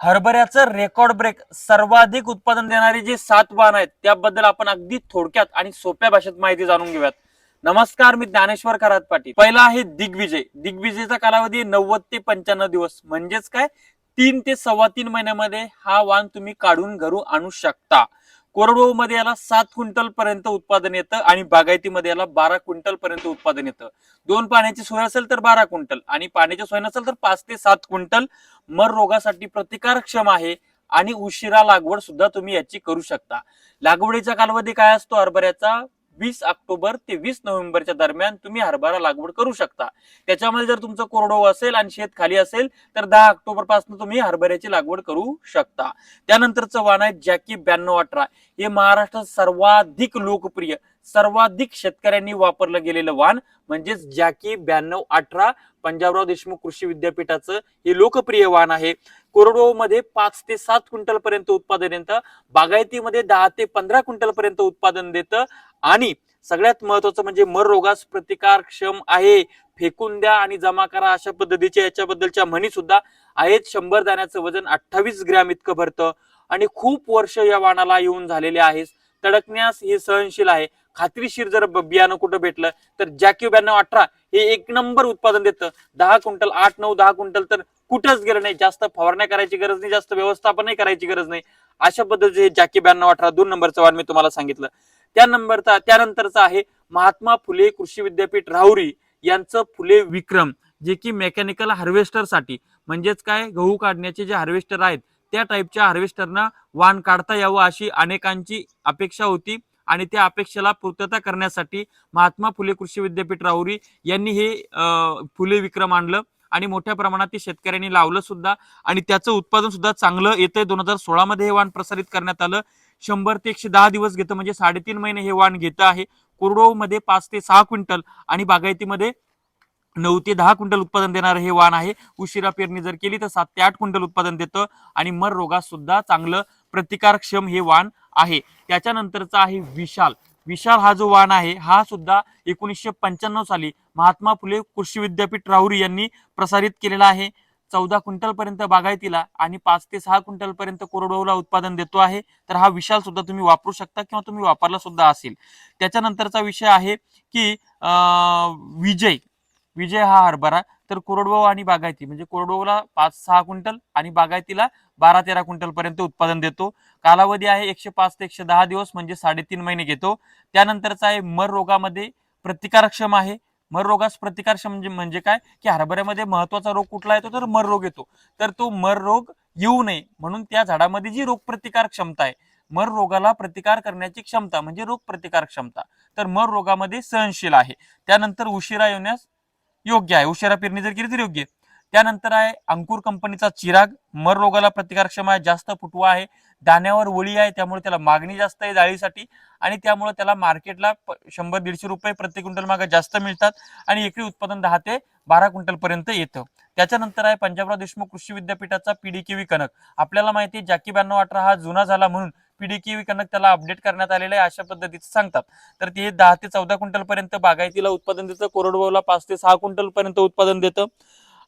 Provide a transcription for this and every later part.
हरभऱ्याचं record break सर्वाधिक उत्पादन देणारी जी सात वाहन आहेत त्याबद्दल आपण अगदी थोडक्यात आणि सोप्या भाषेत माहिती जाणून घेऊयात. नमस्कार मी ज्ञानेश्वर खरात पाटील. पहिला आहे दिग्विजय. दिग्विजयचा कालावधी नव्वद ते पंच्याण्णव दिवस. म्हणजेच काय? तीन ते सव्वा तीन महिन्यामध्ये हा वाहन तुम्ही काढून घरू आणू शकता. कोरडवाहू मध्ये याला सात क्विंटल पर्यंत उत्पादन येतं आणि बागायतीमध्ये याला बारा क्विंटल पर्यंत उत्पादन येतं. दोन पाण्याची सोय असेल तर बारा क्विंटल आणि पाण्याची सोय नसेल तर पाच ते सात क्विंटल मर रोगासाठी प्रतिकारक्षम आहे आणि उशिरा लागवड सुद्धा तुम्ही याची करू शकता. लागवडीचा कालावधी काय असतो? हरभऱ्याचा वीस ऑक्टोबर ते वीस नोव्हेंबरच्या दरम्यान तुम्ही हरभरा लागवड करू शकता. त्याच्यामध्ये जर तुमचं कोरडो असेल आणि शेत खाली असेल तर दहा ऑक्टोबरपासून तुम्ही हरभऱ्याची लागवड करू शकता. त्यानंतरचं वाण आहे जॅकी ब्याण्णव अठरा. हे महाराष्ट्रात सर्वाधिक लोकप्रिय सर्वाधिक शेतकऱ्यांनी वापरलं गेलेलं वाहन म्हणजेच जॅकी ब्याण्णव अठरा पंजाबराव देशमुख कृषी विद्यापीठाचं हे लोकप्रिय वाहन आहे. कोरडवाहू मध्ये पाच ते सात क्विंटल पर्यंत उत्पादन येतं. बागायतीमध्ये दहा ते पंधरा क्विंटल पर्यंत उत्पादन देतं. आणि सगळ्यात महत्वाचं म्हणजे मर रोगास प्रतिकारक्षम आहे. फेकून द्या आणि जमा करा अशा पद्धतीच्या याच्याबद्दलच्या म्हणी सुद्धा आहेत. शंभर दाण्याचं वजन अठ्ठावीस ग्रॅम इतकं भरतं. आणि खूप वर्ष या वाणाला येऊन झालेले आहे तडकण्यास हे सहनशील आहे. खात्रीशीर जर ब- बियाणं कुठं भेटलं तर जॅक्यू ब्याण्णव अठरा हे एक नंबर उत्पादन देतं. दहा क्विंटल आठ नऊ दहा क्विंटल तर कुठंच गेलं नाही. जास्त फवारण्या करायची गरज नाही जास्त व्यवस्थापनही करायची गरज नाही. अशा पद्धतीचे हे जॅकी ब्याण्णव अठरा दोन नंबरचं वाण मी तुम्हाला सांगितलं. त्या नंबरचा त्यानंतरचा आहे महात्मा फुले कृषी विद्यापीठ राहुरी यांचं फुले विक्रम जे की मेकॅनिकल हार्वेस्टरसाठी म्हणजेच काय? गहू काढण्याचे जे हार्वेस्टर आहेत त्या टाईपच्या हार्वेस्टरना वाण काढता यावं अशी अनेकांची अपेक्षा होती. आणि त्या अपेक्षेला पूर्तता करण्यासाठी महात्मा फुले कृषी विद्यापीठ राहुरी यांनी हे फुले विक्रम आणलं आणि मोठ्या प्रमाणात ते शेतकऱ्यांनी लावलं सुद्धा. आणि त्याचं उत्पादन सुद्धा चांगलं येतंय. दोन हजार सोळामध्ये हे वाण प्रसारित करण्यात आलं. शंभर ते एकशे दहा दिवस घेतं म्हणजे साडेतीन महिने हे वाण घेतं आहे. कोरडोमध्ये पाच ते सहा क्विंटल आणि बागायतीमध्ये नऊ ते दहा क्विंटल उत्पादन देणारं हे वाण आहे. उशिरा पेरणी जर केली तर सात ते आठ क्विंटल उत्पादन देतं आणि मर रोगास सुद्धा चांगलं प्रतिकारक्षम हे वाण आहे. त्याच्यानंतरचा आहे विशाल. विशाल हा जो वाण आहे हा सुद्धा एकोणीसशे पंच्याण्णव साली महात्मा फुले कृषी विद्यापीठ राहुरी यांनी प्रसारित केलेला आहे. चौदा क्विंटल पर्यंत बागायतीला आणि पाच ते सहा क्विंटल पर्यंत कोरडवाहूला उत्पादन देतो आहे. तर हा विशाल सुद्धा तुम्ही वापरू शकता किंवा तुम्ही वापरला सुद्धा असेल. त्याच्यानंतरचा विषय आहे की विजय. विजय हा हरभरा तर कोरडवाहू आणि बागायती म्हणजे कोरडवाहूला पाच सहा क्विंटल आणि बागायतीला बारा तेरा क्विंटल पर्यंत उत्पादन देतो. कालावधी आहे एकशे पाच ते एकशे दहा दिवस म्हणजे साडेतीन महिने घेतो. त्यानंतरचा आहे मर रोगामध्ये प्रतिकारक्षम आहे. मर रोगास प्रतिकारक्षम म्हणजे म्हणजे काय? की हरभऱ्यामध्ये महत्त्वाचा रोग कुठला येतो? तर मर रोग येतो. तर तो मर रोग येऊ नये. म्हणून त्या झाडामध्ये जी रोग प्रतिकार क्षमता आहे मर रोगाला प्रतिकार करण्याची क्षमता म्हणजे रोग प्रतिकार क्षमता तर मर रोगामध्ये सहनशील आहे. त्यानंतर उशिरा येण्यास योग्य आहे. उशिरा पेरणी जर केली तर योग्य आहे. त्यानंतर आहे अंकुर कंपनीचा चिराग. मर रोगाला प्रतिकारक्षम आहे. जास्त फुटवा आहे. दाण्यावर वळी आहे. त्यामुळे त्याला मागणी जास्त आहे जाळीसाठी. आणि त्यामुळे त्याला मार्केटला प- शंभर दीडशे रुपये प्रति क्विंटल मागे जास्त मिळतात. आणि एकरी उत्पादन दहा ते बारा क्विंटल पर्यंत येतं. त्याच्यानंतर आहे पंजाबराव देशमुख कृषी विद्यापीठाचा पीडीकेवी कनक आपल्याला माहिती आहे जॅकी ब्याण्णव अठरा हा जुना झाला म्हणून पीडीकेव्ही कनक त्याला अपडेट करण्यात आलेलं आहे अशा पद्धतीचं सांगतात. तर ते दहा ते चौदा क्विंटल पर्यंत बागायतीला उत्पादन देतं कोरडवाहूला पाच ते सहा क्विंटल पर्यंत उत्पादन देतं.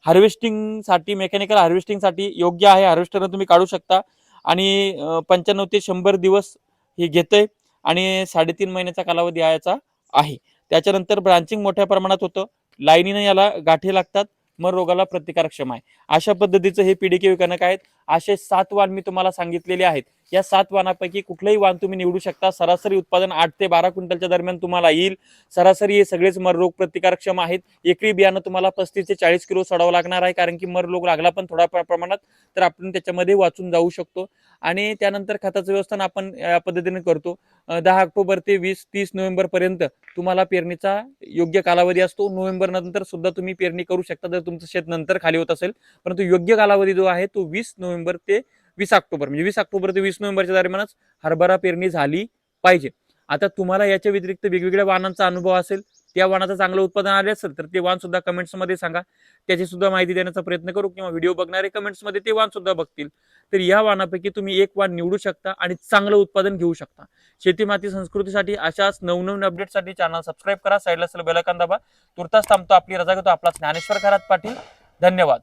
हार्वेस्टिंगसाठी मेकॅनिकल हार्वेस्टिंगसाठी योग्य आहे. हार्वेस्टर तुम्ही काढू शकता. आणि पंच्याण्णव ते शंभर दिवस हे घेतंय आणि साडेतीन महिन्याचा कालावधी यायचा आहे. त्याच्यानंतर ब्रांचिंग मोठ्या प्रमाणात होतं. लाईनीनं याला गाठी लागतात. मग रोगाला प्रतिकारक्षम आहे. अशा पद्धतीचं हे पीडीके विकनक आहेत? असे सात वाण मी तुम्हाला सांगितलेले आहेत. या सात वाणापैकी कुठलंही वाण तुम्ही निवडू शकता. सरासरी उत्पादन आठ ते बारा क्विंटलच्या दरम्यान तुम्हाला येईल. सरासरी हे सगळेच मर रोग प्रतिकारक्षम आहेत. एकरी बियाणं तुम्हाला पस्तीस ते चाळीस किलो सोडावं लागणार आहे. कारण की मर रोग लागला पण थोड्या प्रमाणात तर आपण त्याच्यामध्ये वाचून जाऊ शकतो. आणि त्यानंतर खताचं व्यवस्थान आपण या पद्धतीने करतो. दहा ऑक्टोबर ते वीस तीस नोव्हेंबर पर्यंत तुम्हाला पेरणीचा योग्य कालावधी असतो. नोव्हेंबर नंतर सुद्धा तुम्ही पेरणी करू शकता. जर तुमचं शेत नंतर खाली होत असेल. परंतु योग्य कालावधी जो आहे तो वीस नोव्हेंबर ते वीस ऑक्टोबर म्हणजे वीस ऑक्टोबर ते वीस नोव्हेंबरच्या दरम्यानच हरभरा पेरणी झाली पाहिजे. आता तुम्हाला याच्या व्यतिरिक्त वेगवेगळ्या वाहनांचा अनुभव असेल त्या वाहनाचं चांगलं उत्पादन आले असेल तर ते वाहन सुद्धा कमेंट्समध्ये सांगा. त्याची सुद्धा माहिती देण्याचा प्रयत्न करू किंवा व्हिडिओ बघणारे कमेंट्समध्ये ते वाहन सुद्धा बघतील. तर या वाहनापैकी तुम्ही एक वाहन निवडू शकता आणि चांगलं उत्पादन घेऊ शकता. शेती माती संस्कृतीसाठी अशाच नवनवीन अपडेटसाठी चॅनल सबस्क्राईब करा साईडला असेल बेलकान दाबा. तुर्तास थांबतो आपली रजा घेतो आपला ज्ञानेश्वर खरात पाटील. धन्यवाद.